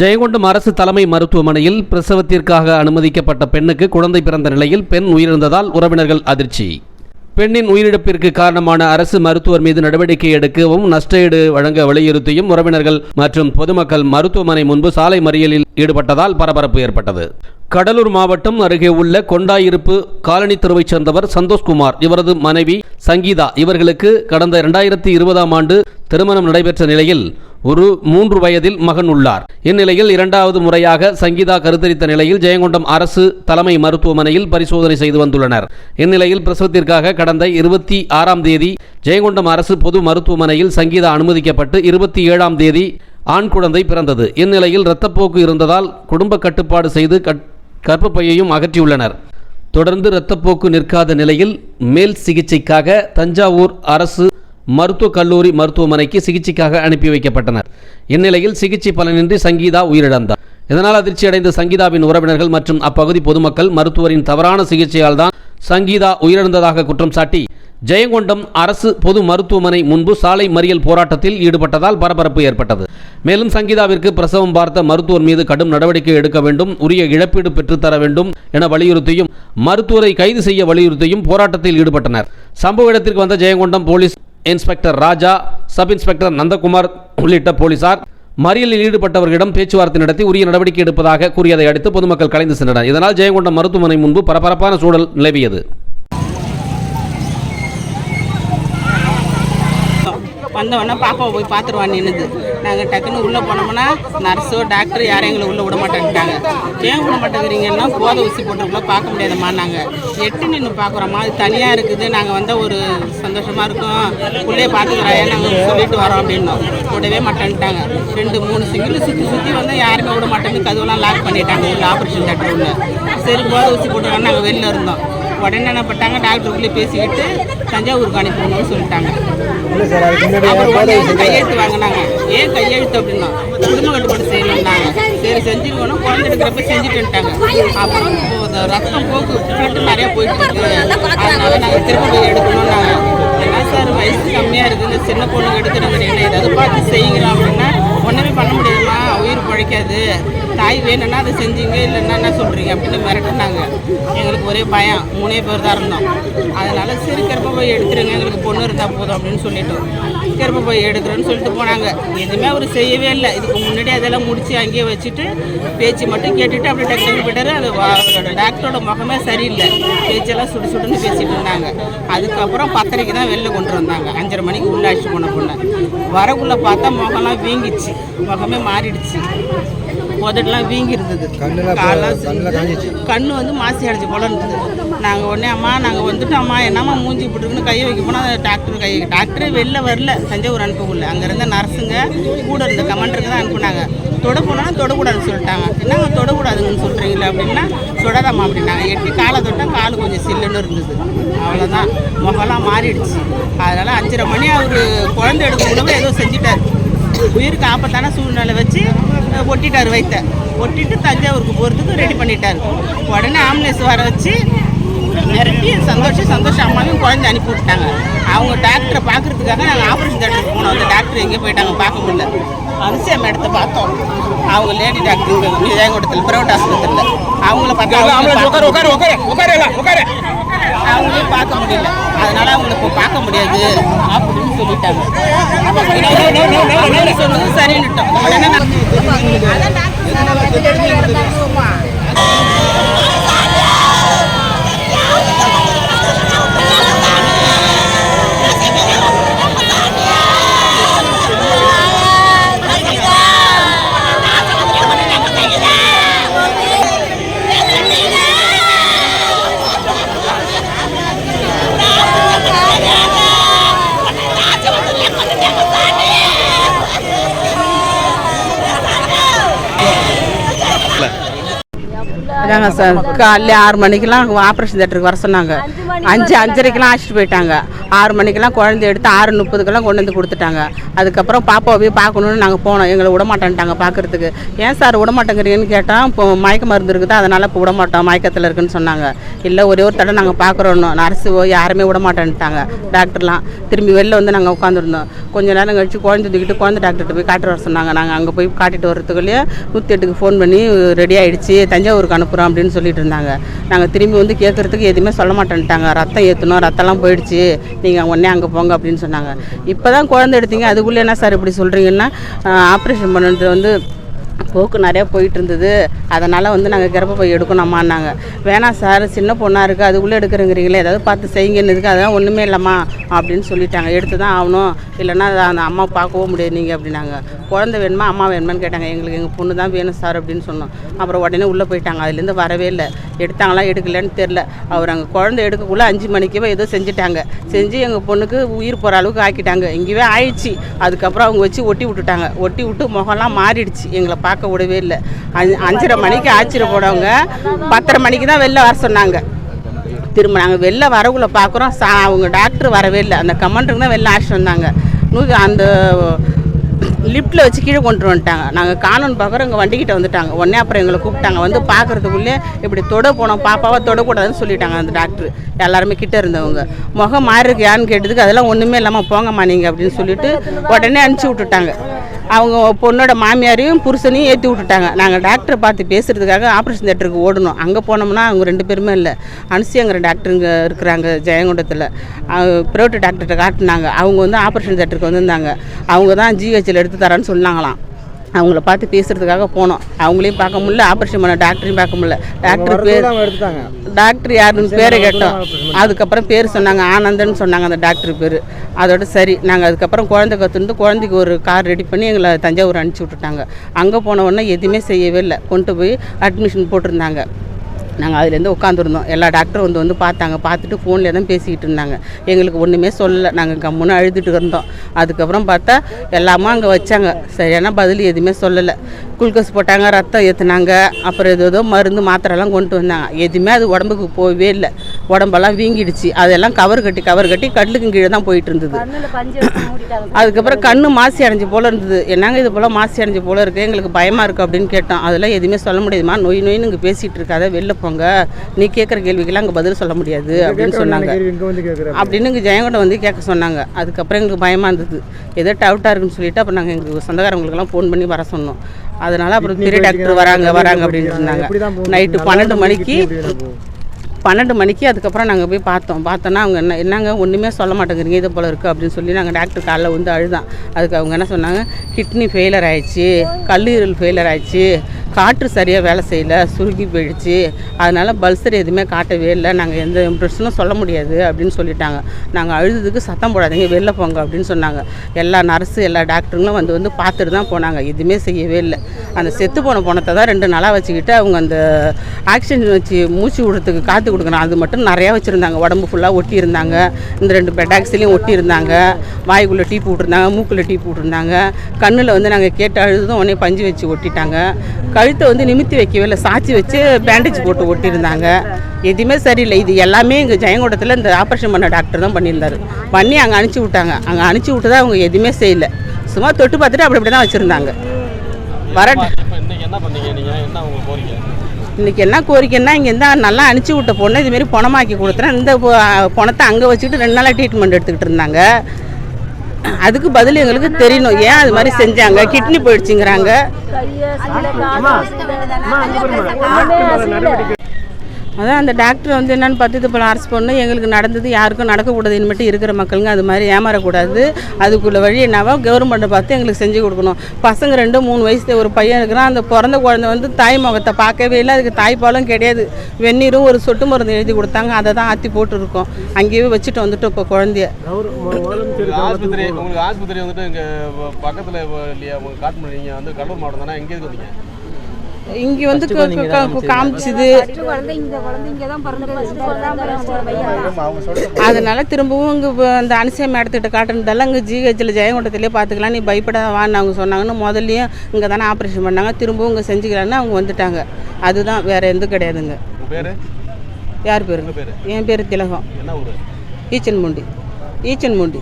ஜெயங்கொண்டம் அரசு தலைமை மருத்துவமனையில் பிரசவத்திற்காக அனுமதிக்கப்பட்ட பெண்ணுக்கு குழந்தை பிறந்த நிலையில் பெண் உயிரிழந்ததால் உறவினர்கள் அதிர்ச்சி. பெண்ணின் உயிரிழப்பிற்கு காரணமான அரசு மருத்துவர் மீது நடவடிக்கை எடுக்கவும் நஷ்டஈடு வழங்க வலியுறுத்தியும் உறவினர்கள் மற்றும் பொதுமக்கள் மருத்துவமனை முன்பு சாலை மறியலில் ஈடுபட்டதால் பரபரப்பு ஏற்பட்டது. கடலூர் மாவட்டம் அருகே உள்ள கொண்டாயிருப்பு காலனி தெருவைச் சேர்ந்தவர் சந்தோஷ்குமார் இவரது மனைவி சங்கீதா. இவர்களுக்கு கடந்த இரண்டாயிரத்தி இருபதாம் ஆண்டு திருமணம் நடைபெற்ற நிலையில் ஒரு மூன்று வயதில் மகன் உள்ளார். இந்நிலையில் இரண்டாவது முறையாக சங்கீதா கருத்தரித்த நிலையில் ஜெயங்கொண்டம் அரசு தலைமை மருத்துவமனையில் பரிசோதனை செய்து வந்துள்ளனர். இந்நிலையில் பிரசவத்திற்காக கடந்த இருபத்தி ஆறாம் தேதி ஜெயங்கொண்டம் அரசு பொது மருத்துவமனையில் சங்கீதா அனுமதிக்கப்பட்டு இருபத்தி ஏழாம் தேதி ஆண் குழந்தை பிறந்தது. இந்நிலையில் இரத்தப்போக்கு இருந்ததால் குடும்ப கட்டுப்பாடு செய்து கற்பப்பையையும் அகற்றியுள்ளனர். தொடர்ந்து இரத்தப்போக்கு நிற்காத நிலையில் மேல் சிகிச்சைக்காக தஞ்சாவூர் அரசு மருத்துவக் கல்லூரி மருத்துவமனைக்கு சிகிச்சைக்காக அனுப்பி வைக்கப்பட்டனர். இந்நிலையில் சிகிச்சை பலனின்றி சங்கீதா உயிரிழந்தார். இதனால் அதிர்ச்சியடைந்த சங்கீதாவின் உறவினர்கள் மற்றும் அப்பகுதி பொதுமக்கள் மருத்துவரின் தவறான சிகிச்சையால் தான் சங்கீதா உயிரிழந்ததாக குற்றம் சாட்டி ஜெயங்கொண்டம் அரசு பொது மருத்துவமனை முன்பு சாலை மறியல் போராட்டத்தில் ஈடுபட்டதால் பரபரப்பு ஏற்பட்டது. மேலும் சங்கீதாவிற்கு பிரசவம் பார்த்த மருத்துவர் மீது கடும் நடவடிக்கை எடுக்க வேண்டும் உரிய இழப்பீடு பெற்றுத்தர வேண்டும் என வலியுறுத்தியும் மருத்துவரை கைது செய்ய வலியுறுத்தியும் போராட்டத்தில் ஈடுபட்டனர். சம்பவ இடத்திற்கு வந்த Jayankondam police inspector Raja sub inspector Nandakumar உள்ளிட்ட போலீசார் மறியலில் ஈடுபட்டவர்களிடம் பேச்சுவார்த்தை நடத்தி உரிய நடவடிக்கை எடுப்பதாக கூறியதை அடுத்து பொதுமக்கள் கலைந்து சென்றனர். இதனால் ஜெயங்கொண்டம் மருத்துவமனை முன்பு பரபரப்பான சூழல் நிலவியது. வந்தவொடனே பாப்பாவை போய் பார்த்துருவான் நின்றுது நாங்கள் டக்குன்னு உள்ளே போனோம்னா நர்ஸோ டாக்டர் யாரும் எங்களை உள்ளே விட மாட்டேங்கிட்டாங்க ஏன் விட மாட்டேங்கிறீங்கன்னா போத ஊசி போட்டுருக்குள்ள பார்க்க முடியாதம்மா நாங்கள் எட்டு நின்று பார்க்குறோம்மா அது தனியாக இருக்குது. நாங்கள் வந்தால் ஒரு சந்தோஷமாக இருக்கோம். பிள்ளைய பார்த்துக்கிறாயே நாங்கள் சொல்லிட்டு வரோம் அப்படின்னோம். விடவே மாட்டேன்ட்டாங்க. ரெண்டு மூணு சிங்கிள் சுற்றி சுற்றி வந்தால் யாருமே விட மாட்டேங்குது கதவுலாம் லாக் பண்ணிட்டாங்க. உள்ள ஆப்ரேஷன் தேட்டர் உள்ள. சரி போத ஊசி போட்டுருக்காங்க நாங்கள் வெளில இருந்தோம். உடனே என்ன பண்ணிட்டாங்க டாக்டருக்குள்ளே பேசிக்கிட்டு தஞ்சாவூருக்கு அனுப்பிடணும்னு சொல்லிட்டாங்க. அப்புறம் உடனே கையெழுத்து வாங்கினாங்க? ஏன் கையெழுத்து அப்படின்னா குடும்ப கட்டுப்பாடு செய்யணும்னாங்க. சரி செஞ்சிருக்கணும் குழந்தை எடுக்கிறப்ப செஞ்சுட்டுட்டாங்க அப்புறம் ரத்தம் போக்கு பிளட்டு நிறைய போயிட்டு இருக்கு. அதனால நாங்கள் திரும்ப போய் எடுக்கணும்னாங்க. என்ன சார் வயசு கம்மியாக இருக்குது சின்ன பொண்ணுங்க எடுக்கிறது என்ன ஏதாவது பார்த்து செய்யுங்களா அப்படின்னா ஒன்றுமே பண்ண முடியுமா உயிர் பிழைக்காது. தாய் வேணும்னா அதை செஞ்சீங்க இல்லைன்னா என்ன சொல்கிறீங்க அப்படின்னு மிரட்டினாங்க. எங்களுக்கு ஒரே பயம். மூணே பேர் தான் இருந்தோம். அதனால் சரி கருப்பை போய் எடுத்துருங்க. எங்களுக்கு பொண்ணு இருந்தால் போதும் அப்படின்னு சொல்லிட்டோம். கருப்பை போய் எடுக்கிறோன்னு சொல்லிட்டு போனாங்க. எதுவுமே அவர் செய்யவே இல்லை. இதுக்கு முன்னாடி அதெல்லாம் முடிச்சு அங்கேயே வச்சுட்டு பேச்சு மட்டும் கேட்டுட்டு அப்படியே டக்குனு போயிட்டாரு. அது அவரோட டாக்டரோட முகமே சரியில்லை. பேச்செல்லாம் சுடு சுடுன்னு பேசிட்டு இருந்தாங்க. அதுக்கப்புறம் பத்தரைக்கு தான் வெளில கொண்டு வந்தாங்க. அஞ்சரை மணிக்கு உள்ளாட்சி போன பொண்ணு. வரக்குள்ளே பார்த்தா முகம்லாம் வீங்கிச்சு. முகமே மாறிடுச்சு. உதடெல்லாம் வீங்கி இருந்தது காஞ்சிச்சு. கண்ணு வந்து மாசி அடைஞ்சு போல இருந்தது நாங்கள் உடனே அம்மா நாங்கள் வந்துட்டோம் அம்மா என்னம்மா மூஞ்சி போட்டுருக்குன்னு கையை வைக்க போனால் டாக்டர் கை டாக்டரே வெளில வரல. தஞ்சாவூர் அனுப்பக்குள்ள. அங்கே இருந்த நர்ஸுங்க கூட இருந்த கமாண்டருக்கு தான் அனுப்புனாங்க. தொட போனால் தொடக்கூடாதுன்னு சொல்லிட்டாங்க. என்னங்க தொடக்கூடாதுங்கன்னு சொல்கிறீங்களா அப்படின்னா சொடாதம்மா அப்படின்னாங்க. எட்டி காலை தொட்டால் கால் கொஞ்சம் சில்லுன்னு இருந்தது. அவ்வளோதான் முகம்லாம் மாறிடுச்சு. அதனால் அஞ்சரை மணி அவர் குழந்தை எடுக்க உணவு ஏதோ செஞ்சுட்டார். உயிருக்கு ஆபத்தான சூழ்நிலை வச்சு ஒட்டிட்டார் வைத்த. ஒட்டிட்டு தஞ்சாவூருக்கு போகிறதுக்கு ரெடி பண்ணிட்டார். உடனே ஆம்புலன்ஸ் வர வச்சு மிரட்டி சந்தோஷம் சந்தோஷம் அம்மாவையும் குழந்தை அனுப்பி விட்டாங்க. அவங்க டாக்டரை பார்க்கறதுக்காக நாங்கள் ஆப்ரேஷன் தேட்டருக்கு போனோம். அந்த டாக்டர் எங்கே போயிட்டாங்க பார்க்க முடியல. அதிசயம் இடத்த பார்த்தோம். அவங்க லேடி டாக்டர் விஜயகோட்டத்தில் பிரைவேட் ஆஸ்பத்திரியில் அவங்கள பார்த்தா அவங்களையும் பார்க்க முடியல. அதனால அவங்கள இப்போ பார்க்க முடியாது அப்படின்னு சொல்லிட்டாங்க. அவங்க சொன்னது சரின்னுட்டோம். அதாங்க சார். காலையில் ஆறு மணிக்கெல்லாம் ஆப்ரேஷன் தேட்டருக்கு வர சொன்னாங்க. அஞ்சு அஞ்சரைக்கெல்லாம் அழைச்சிட்டு போயிட்டாங்க. ஆறு மணிக்கெல்லாம் குழந்தை எடுத்து ஆறு முப்பதுக்கெல்லாம் கொண்டு வந்து கொடுத்துட்டாங்க. அதுக்கப்புறம் பாப்பாவை போய் பார்க்கணுன்னு நாங்கள் போனோம். எங்களை விட மாட்டேன்ட்டாங்க பார்க்கறதுக்கு. ஏன் சார் விடமாட்டேங்கிறீங்கன்னு கேட்டால் இப்போ மயக்க மருந்து இருக்குது? அதனால் இப்போ விட மாட்டோம் மயக்கத்தில் இருக்குன்னு சொன்னாங்க. இல்லை ஒரே ஒரு தடவை நாங்கள் பார்க்குறோன்னு. நர்ஸு யாருமே விட மாட்டேன்ட்டாங்க டாக்டர்லாம். திரும்பி வெளில வந்து நாங்கள் உட்காந்துருந்தோம் கொஞ்ச நேரம் கழிச்சு குழந்தை தூக்கிட்டு குழந்தை டாக்டர்கிட்ட போய் காட்டுட்டு வர சொன்னாங்க. நாங்கள் அங்கே போய் காட்டிட்டு வரதுக்குள்ளேயே நூற்றி எட்டுக்கு ஃபோன் பண்ணி ரெடி ஆயிடுச்சு. தஞ்சாவூருக்கு அனுப்புகிறோம் அப்படின்னு சொல்லிட்டு இருந்தாங்க. நாங்கள் திரும்பி வந்து கேட்குறதுக்கு எதுவுமே சொல்ல மாட்டேன்ட்டாங்க. ரத்தம் ஏற்றணும் ரத்தம்லாம் போயிடுச்சு. நீங்கள் உடனே அங்கே போங்க அப்படின்னு சொன்னாங்க. இப்போ தான் குழந்தை எடுத்தீங்க அதுக்குள்ளே என்ன சார் இப்படி சொல்கிறீங்கன்னா ஆப்ரேஷன் பண்ணுறது வந்து போக்கு நிறையா போயிட்டு இருந்தது அதனால் வந்து நாங்கள் கர்ப்பப்பை எடுக்கணுமான்னாங்க. வேணாம் சார் சின்ன பொண்ணாக இருக்குது அதுக்குள்ளே எடுக்கிறேங்கிறீங்களே ஏதாவது பார்த்து செய்யுங்கன்னதுக்கு அதெல்லாம் ஒன்றுமே இல்லைம்மா அப்படின்னு சொல்லிட்டாங்க. எடுத்து தான் ஆகணும். இல்லைன்னா அதை அந்த அம்மா பார்க்கவும் முடியாது நீங்கள் அப்படின்னாங்க. குழந்தை வேணுமா அம்மா வேணுமான்னு கேட்டாங்க. எங்களுக்கு எங்கள் பொண்ணு தான் வேணும் சார் அப்படின்னு சொன்னோம். அப்புறம் உடனே உள்ளே போயிட்டாங்க. அதுலேருந்து வரவே இல்லை. எடுத்தாங்களா எடுக்கலன்னு தெரில. அவர் அங்கே குழந்தை எடுக்கக்குள்ளே அஞ்சு மணிக்கே ஏதோ செஞ்சுட்டாங்க. செஞ்சு எங்கள் பொண்ணுக்கு உயிர் போகிற அளவுக்கு ஆக்கிட்டாங்க. இங்கேயே ஆயிடுச்சு. அதுக்கப்புறம் அவங்க வச்சு ஒட்டி விட்டுட்டாங்க. ஒட்டி விட்டு முகம்லாம் மாறிடுச்சு. எங்களை பார்க்க விடவே இல்லை. அஞ்சு அஞ்சரை மணிக்கு ஆச்சரிய போடவங்க பத்தரை மணிக்கு தான் வெளில வர சொன்னாங்க. திரும்ப நாங்கள் வெளில வரக்குள்ள பார்க்குறோம் சா அவங்க டாக்டர் வரவே இல்லை. அந்த கமாண்டருக்கு தான் வெளில ஆச்சு வந்தாங்க. நூறு அந்த லிஃப்ட்டில் வச்சு கீழே கொண்டு வந்துட்டாங்க. நாங்கள் காணோன்னு பார்க்குறோம். எங்கள் வண்டிக்கிட்ட வந்துட்டாங்க. உடனே அப்புறம் எங்களை கூப்பிட்டாங்க. வந்து பார்க்குறதுக்குள்ளே இப்படி தொட போனோம். பாப்பாவை தொடக்கூடாதுன்னு சொல்லிட்டாங்க அந்த டாக்டர் எல்லாருமே கிட்டே இருந்தவங்க. முகம் மாறி இருக்கு யான்னு கேட்டதுக்கு அதெல்லாம் ஒன்றுமே இல்லாமல் போங்கம்மா நீங்கள் அப்படின்னு சொல்லிட்டு உடனே அனுப்பிச்சி விட்டுட்டாங்க. அவங்க பொண்ணோட மாமியாரையும் புருஷனையும் ஏற்றி விட்டுட்டாங்க. நாங்கள் டாக்டரை பார்த்து பேசுகிறதுக்காக ஆப்ரேஷன் தேட்டருக்கு ஓடணும். அங்கே போனோம்னா அவங்க ரெண்டு பேருமே இல்லை. அனுசியங்கிற டாக்டருங்க இருக்கிறாங்க ஜெயங்கொண்டத்தில். ப்ரைவேட் டாக்டர்கிட்ட காட்டினாங்க. அவங்க வந்து ஆப்ரேஷன் தேட்டருக்கு வந்திருந்தாங்க. அவங்க தான் ஜிஹெச்சில் எடுத்து தரேன்னு சொன்னாங்களாம். அவங்கள பார்த்து பேசுகிறதுக்காக போனோம். அவங்களையும் பார்க்க முடியல ஆப்ரேஷன் பண்ண டாக்டரையும் பார்க்க முடியல. டாக்டர் பேர் டாக்டர் யாருன்னு பேரை கேட்டோம். அதுக்கப்புறம் பேர் சொன்னாங்க ஆனந்தன் சொன்னாங்க அந்த டாக்டர் பேர். அதோட சரி நாங்கள் அதுக்கப்புறம் குழந்தை கற்றுந்து குழந்தைக்கு ஒரு கார் ரெடி பண்ணி எங்களை தஞ்சாவூர் அனுப்பிச்சி விட்டுட்டாங்க. அங்கே போன உடனே எதுவுமே செய்யவே இல்லை. கொண்டு போய் அட்மிஷன் போட்டிருந்தாங்க. நாங்கள் அதுலேருந்து உட்காந்துருந்தோம். எல்லா டாக்டரும் வந்து வந்து பார்த்தாங்க. பார்த்துட்டு ஃபோனில் தான் பேசிக்கிட்டு இருந்தாங்க. எங்களுக்கு ஒன்றுமே சொல்லலை. நாங்கள் கம்முன்னு அழுதுட்டு இருந்தோம். அதுக்கப்புறம் பார்த்தா எல்லாமே அங்கே வச்சாங்க. சரியான பதில் எதுவுமே சொல்லலை. குளுக்கோஸ் போட்டாங்க ரத்தம் ஏற்றுனாங்க அப்புறம் ஏதோ ஏதோ மருந்து மாத்திரைலாம் கொண்டு வந்தாங்க. எதுவுமே அது உடம்புக்கு போகவே இல்லை. உடம்பெல்லாம் வீங்கிடுச்சு. அதெல்லாம் கவர் கட்டி கவர் கட்டி கல்லுக்கு கீழே தான் போயிட்டு இருந்தது. அதுக்கப்புறம் கண்ணு மாசி அடைஞ்சு போல இருந்தது. என்னங்க இது போல் மாசி அடைஞ்சு போல இருக்கு? எங்களுக்கு பயமா இருக்கு அப்படின்னு கேட்டோம். அதெல்லாம் எதுவுமே சொல்ல முடியுமா நோய் நோயின்னு இங்கே பேசிட்டு இருக்காத. வெளில போங்க. நீ கேட்குற கேள்விக்கெல்லாம் அங்கே பதில் சொல்ல முடியாது அப்படின்னு சொன்னாங்க. அப்படின்னு. இங்கே ஜெயங்கொண்டம் வந்து கேட்க சொன்னாங்க. அதுக்கப்புறம் எங்களுக்கு பயமாக இருந்தது. ஏதோ டவுட்டாக இருக்குன்னு சொல்லிட்டு அப்புறம் நாங்கள் எங்களுக்கு சொந்தக்காரங்களுக்கெல்லாம் ஃபோன் பண்ணி வர சொன்னோம். அதனால அப்புறம் பெரிய டாக்டர் வராங்க வராங்க அப்படின்னு சொன்னாங்க நைட்டு பன்னெண்டு மணிக்கு பன்னெண்டு மணிக்கு அதுக்கப்புறம் நாங்கள் போய் பார்த்தோம். பார்த்தோன்னா அவங்க என்ன என்னங்க ஒன்றுமே சொல்ல மாட்டேங்கிறீங்க இது போல் இருக்குது அப்படின்னு சொல்லி நாங்கள் டாக்டர் காலைல வந்து அழுதான். அதுக்கு அவங்க என்ன சொன்னாங்க? கிட்னி ஃபெயிலர் ஆயிடுச்சு கல்லீரல் ஃபெயிலர் ஆயிடுச்சு காற்று சரியாக வேலை செய்யல சுருங்கி போயிடுச்சு. அதனால் பல்சர் எதுவுமே காட்டவே இல்லை. நாங்கள் எந்த இம்ப்ரெஷனும் சொல்ல முடியாது அப்படின்னு சொல்லிட்டாங்க. நாங்கள் அழுதுக்கு சத்தம் போடாதீங்க வெளில போங்க அப்படின்னு சொன்னாங்க. எல்லா நர்ஸு எல்லா டாக்டருங்களும் வந்து வந்து பார்த்துட்டு தான் போனாங்க. எதுவுமே செய்யவே இல்லை. அந்த செத்து போன பணத்தை தான் ரெண்டு நாளாக வச்சுக்கிட்டு அவங்க அந்த ஆக்சிஜன் வச்சு மூச்சு விடுறதுக்கு காற்று கொடுக்கணும். அது மட்டும் நிறையா வச்சுருந்தாங்க. உடம்பு ஃபுல்லாக ஒட்டி இருந்தாங்க இந்த ரெண்டு பெட்டாக்ஸ்லேயும் ஒட்டி இருந்தாங்க வாய்க்குள்ளே டீ போட்டிருந்தாங்க மூக்குள்ளே டீ போட்டிருந்தாங்க. கண்ணில் வந்து நாங்கள் கேட்டு அழுதும் உடனே பஞ்சு வச்சு ஒட்டிட்டாங்க. கழுத்தை வந்து நிமித்தி வைக்கவே இல்லை. சாச்சி வச்சு பேண்டேஜ் போட்டு ஒட்டியிருந்தாங்க. எதுவுமே சரியில்லை. இது எல்லாமே எங்கள் ஜெயங்கொண்டத்தில் இந்த ஆப்ரேஷன் பண்ண டாக்டர் தான் பண்ணியிருந்தாரு. பண்ணி அங்கே அனுப்பிச்சி விட்டாங்க. அங்கே அனுப்பிச்சி விட்டு தான் அவங்க எதுவுமே செய்யலை. சும்மா தொட்டு பார்த்துட்டு அப்படி அப்படி தான் வச்சுருந்தாங்க. வர இன்னைக்கு என்ன கோரிக்கைன்னா இங்கே இருந்தால் நல்லா அனுப்பிச்சி விட்ட பொண்ணு இதுமாரி பணமாக்கி கொடுத்துறேன் இந்த பணத்தை அங்கே வச்சுக்கிட்டு ரெண்டு நாளாக ட்ரீட்மெண்ட் எடுத்துக்கிட்டு இருந்தாங்க. அதுக்கு பதில் எங்களுக்கு தெரியணும் ஏன் அது மாதிரி செஞ்சாங்க கிட்னி போயிடுச்சுங்கிறாங்க அதான் அந்த டாக்டர் வந்து என்னன்னு பார்த்து இது போல் அரசு பண்ணு எங்களுக்கு நடந்தது யாருக்கும் நடக்கக்கூடாது. இனிமேட்டு இருக்கிற மக்களுங்க அது மாதிரி ஏமாறக்கூடாது. அதுக்குள்ள வழி என்னவோ கவர்மெண்ட்டை பார்த்து எங்களுக்கு செஞ்சு கொடுக்கணும். பசங்க ரெண்டு மூணு வயசு ஒரு பையன் இருக்கிறான். அந்த பிறந்த குழந்தை வந்து தாய் முகத்தை பார்க்கவே இல்லை. அதுக்கு தாய்ப்பாலும் கிடையாது. வெந்நீரும் ஒரு சொட்டு மருந்து எழுதி கொடுத்தாங்க. அதை தான் ஆற்றி போட்டுருக்கோம். அங்கேயே வச்சுட்டு வந்துட்டோம் இப்போ குழந்தைய. ஆஸ்பத்திரி உங்களுக்கு ஆஸ்பத்திரி வந்துட்டு இங்கே பக்கத்தில் இல்லையா காட்டு வந்து கடலூர் மாவட்டம் தானே? எங்கே வந்தீங்க? இங்கே வந்து காமிச்சுது. அதனால திரும்பவும் இங்கே அந்த அனுசய மேடத்திட்ட காட்டுனதெல்லாம் இங்கே ஜிஹெச்சில் ஜெயங்கொண்டத்திலே பார்த்துக்கலாம். நீ பயப்படாத வான்னு அவங்க சொன்னாங்கன்னு முதல்லையும் இங்கே தானே ஆப்ரேஷன் பண்ணாங்க. திரும்பவும் இங்கே செஞ்சுக்கலான்னு அவங்க வந்துட்டாங்க. அதுதான் வேற எந்த கிடையாதுங்க. யார் பேரு? என் பேர் திலகம். என்ன ஊரு? ஈச்சன்முண்டி. ஈச்சன்மூண்டி.